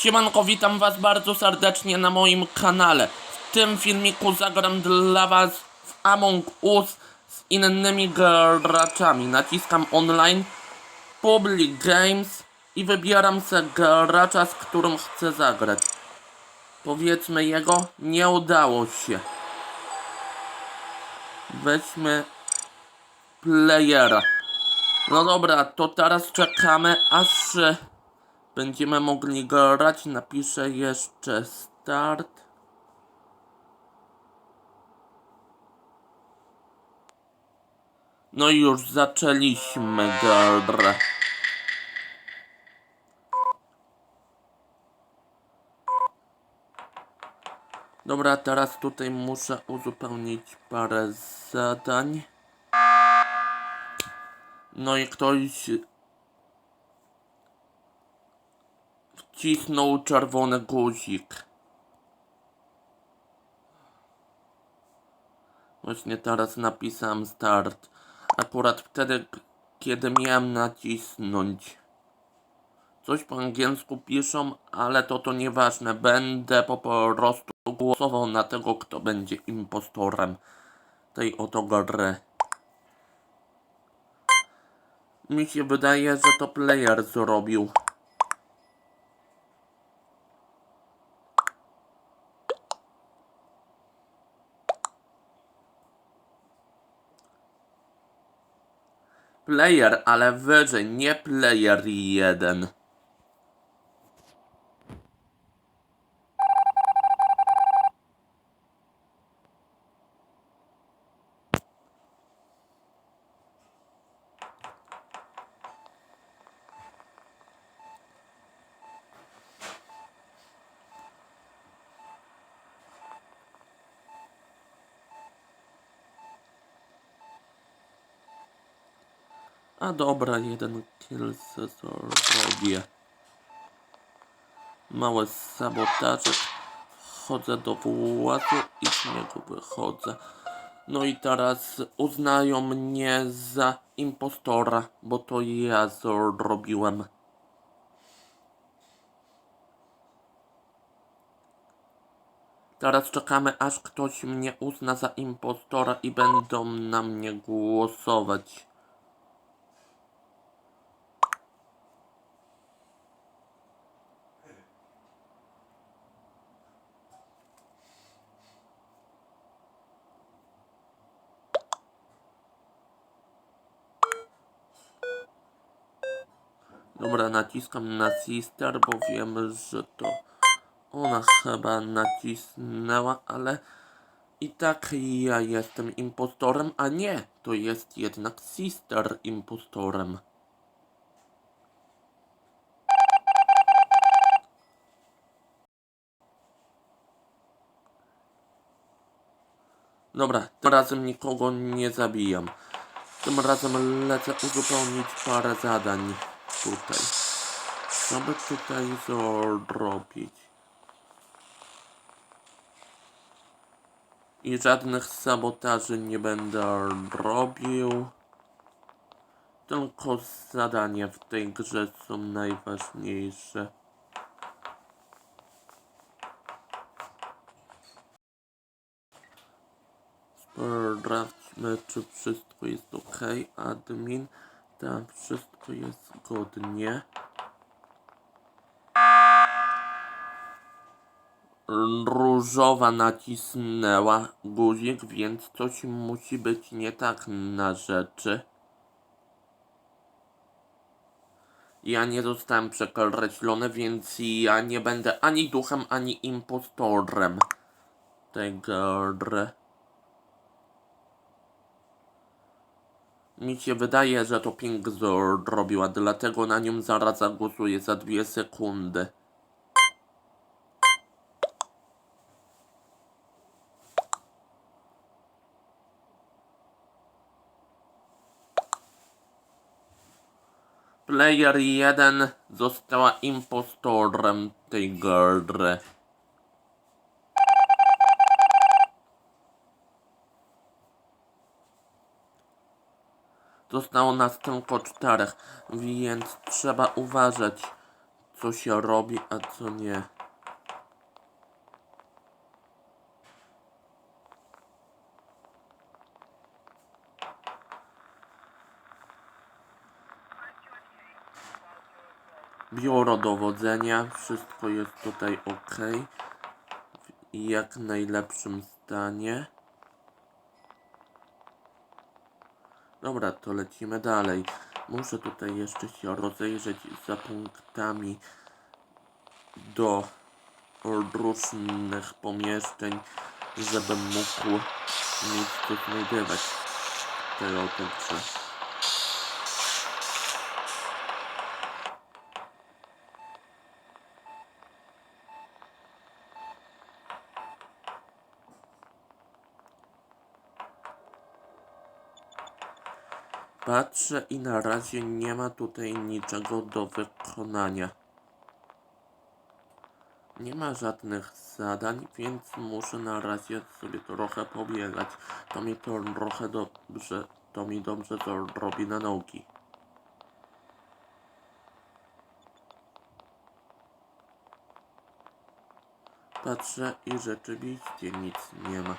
Siemanko, witam was bardzo serdecznie na moim kanale. W tym filmiku zagram dla was w Among Us z innymi graczami. Naciskam online, Public Games i wybieram se gracza, z którym chcę zagrać. Powiedzmy jego, nie udało się. Weźmy playera. No dobra, to teraz czekamy, aż będziemy mogli grać. Napiszę jeszcze start. No i już zaczęliśmy grę. Dobra, teraz tutaj muszę uzupełnić parę zadań. No i ktoś wcisnął czerwony guzik. Właśnie teraz napisałem start. Akurat wtedy, kiedy miałem nacisnąć. Coś po angielsku piszą, ale to to nieważne. Będę po prostu głosował na tego, kto będzie impostorem tej oto gry. Mi się wydaje, że to player zrobił. Player, ale wyżej, nie player jeden. A dobra, jeden kill se zrobię. Mały sabotażek. Wchodzę do włazu i z niego wychodzę. No i teraz uznają mnie za impostora, bo to ja zrobiłem. Teraz czekamy, aż ktoś mnie uzna za impostora i będą na mnie głosować. Dobra, naciskam na sister, bo wiem, że to ona chyba nacisnęła, ale i tak ja jestem impostorem, a nie, to jest jednak sister impostorem. Dobra, tym razem nikogo nie zabijam. Tym razem lecę uzupełnić parę zadań tutaj. Co by tutaj zrobić? I żadnych sabotaży nie będę robił. Tylko zadania w tej grze są najważniejsze. Sprawdźmy, czy wszystko jest ok. Admin, tam wszystko jest zgodnie. Różowa nacisnęła guzik, więc coś musi być nie tak na rzeczy. Ja nie zostałem przekreślony, więc ja nie będę ani duchem, ani impostorem tej gry. Mi się wydaje, że to Pink zrobiła, dlatego na nią zaraz zagłosuję za dwie sekundy. Player 1 została impostorem tej gry. Zostało nas tylko czterech, więc trzeba uważać, co się robi, a co nie. Biuro dowodzenia, wszystko jest tutaj ok. W jak najlepszym stanie. Dobra, to lecimy dalej. Muszę tutaj jeszcze się rozejrzeć za punktami do różnych pomieszczeń, żebym mógł mieć co znajdywać w tej oto Patrzę i na razie nie ma tutaj niczego do wykonania. Nie ma żadnych zadań, więc muszę na razie sobie trochę pobiegać. To mi to trochę dobrze, to mi dobrze to robi na nogi. Patrzę i rzeczywiście nic nie ma.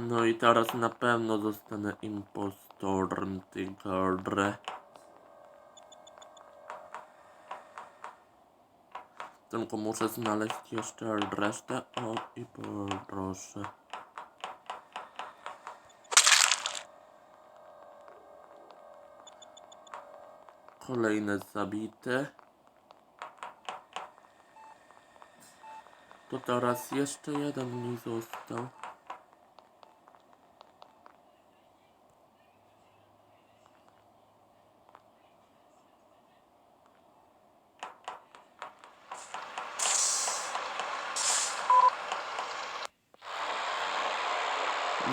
No i teraz na pewno zostanę impostorem tej gry. Tylko muszę znaleźć jeszcze resztę. O i proszę. Kolejne zabite. To teraz jeszcze jeden mi został.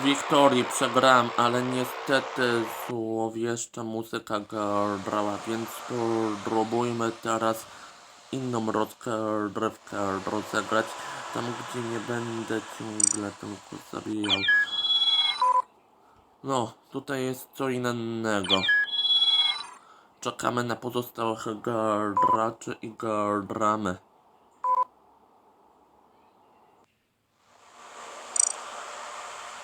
Wiktorii przegrałem, ale niestety złowieszcza muzyka grała, więc spróbujmy teraz inną rozgrywkę rozegrać, tam gdzie nie będę ciągle tylko zabijał. No, tutaj jest co innego. Czekamy na pozostałych graczy i gramy.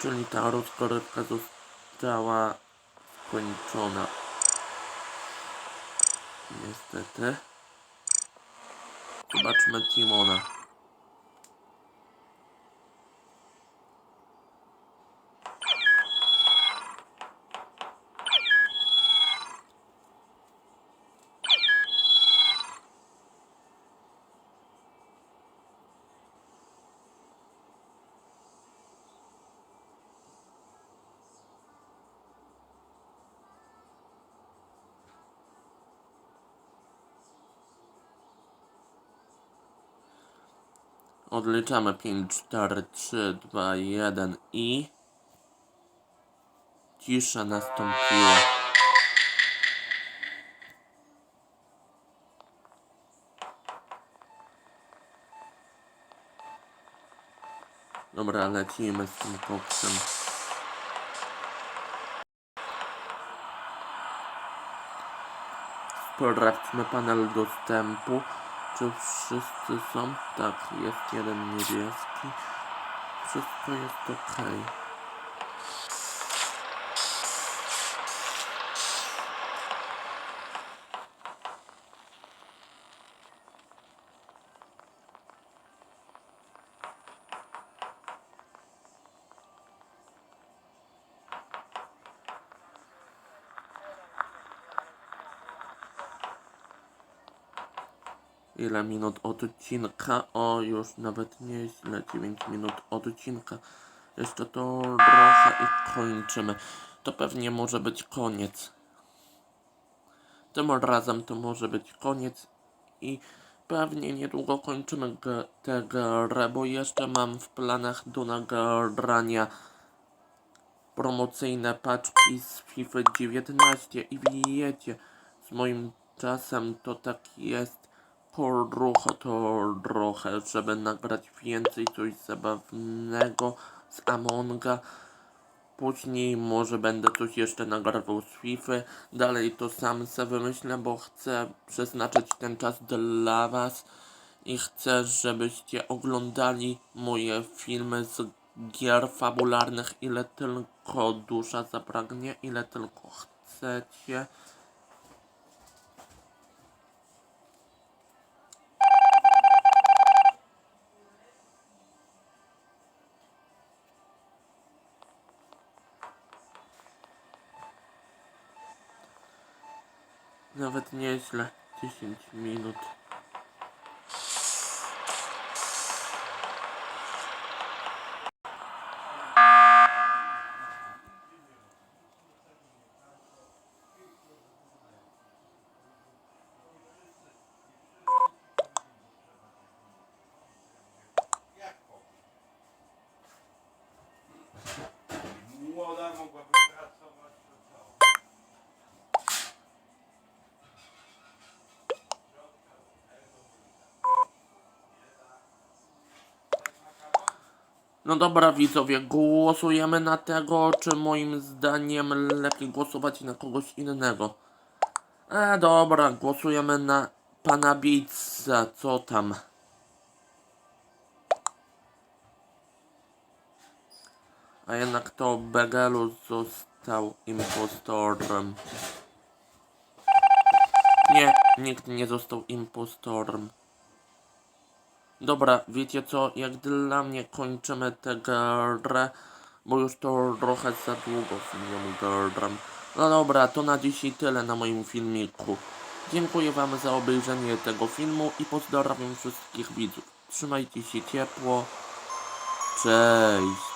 Czyli ta rozgrywka została skończona. Niestety. Zobaczmy Timona. Odliczamy 5, 4, 3, 2, 1 i... Cisza nastąpiła. Dobra, lecimy z tym koksem. Sprawdźmy panel dostępu. Czy wszyscy są? Tak, jest jeden niebieski. Wszystko jest ok. Ile minut odcinka? O, już nawet nieźle. 9 minut odcinka. Jeszcze to trochę i kończymy. To pewnie może być koniec. Tym razem to może być koniec i pewnie niedługo kończymy tę grę, bo jeszcze mam w planach do nagrania promocyjne paczki z FIFA 19 i wiecie, z moim czasem to tak jest po trochę, to trochę, żeby nagrać więcej coś zabawnego z Amonga. Później może będę coś jeszcze nagrywał z FIFA. Dalej to sam sobie wymyślę, bo chcę przeznaczyć ten czas dla was i chcę, żebyście oglądali moje filmy z gier fabularnych ile tylko dusza zapragnie, ile tylko chcecie. Nawet nieźle. 10 minut. No dobra widzowie, głosujemy na tego, czy moim zdaniem lepiej głosować na kogoś innego? E, dobra, głosujemy na pana Bitsa, co tam? A jednak to Begelu został impostorem. Nie, nikt nie został impostorem. Dobra, wiecie co, jak dla mnie kończymy tę grę, bo już to trochę za długo nią gram. No dobra, to na dzisiaj tyle na moim filmiku. Dziękuję wam za obejrzenie tego filmu i pozdrawiam wszystkich widzów. Trzymajcie się ciepło. Cześć.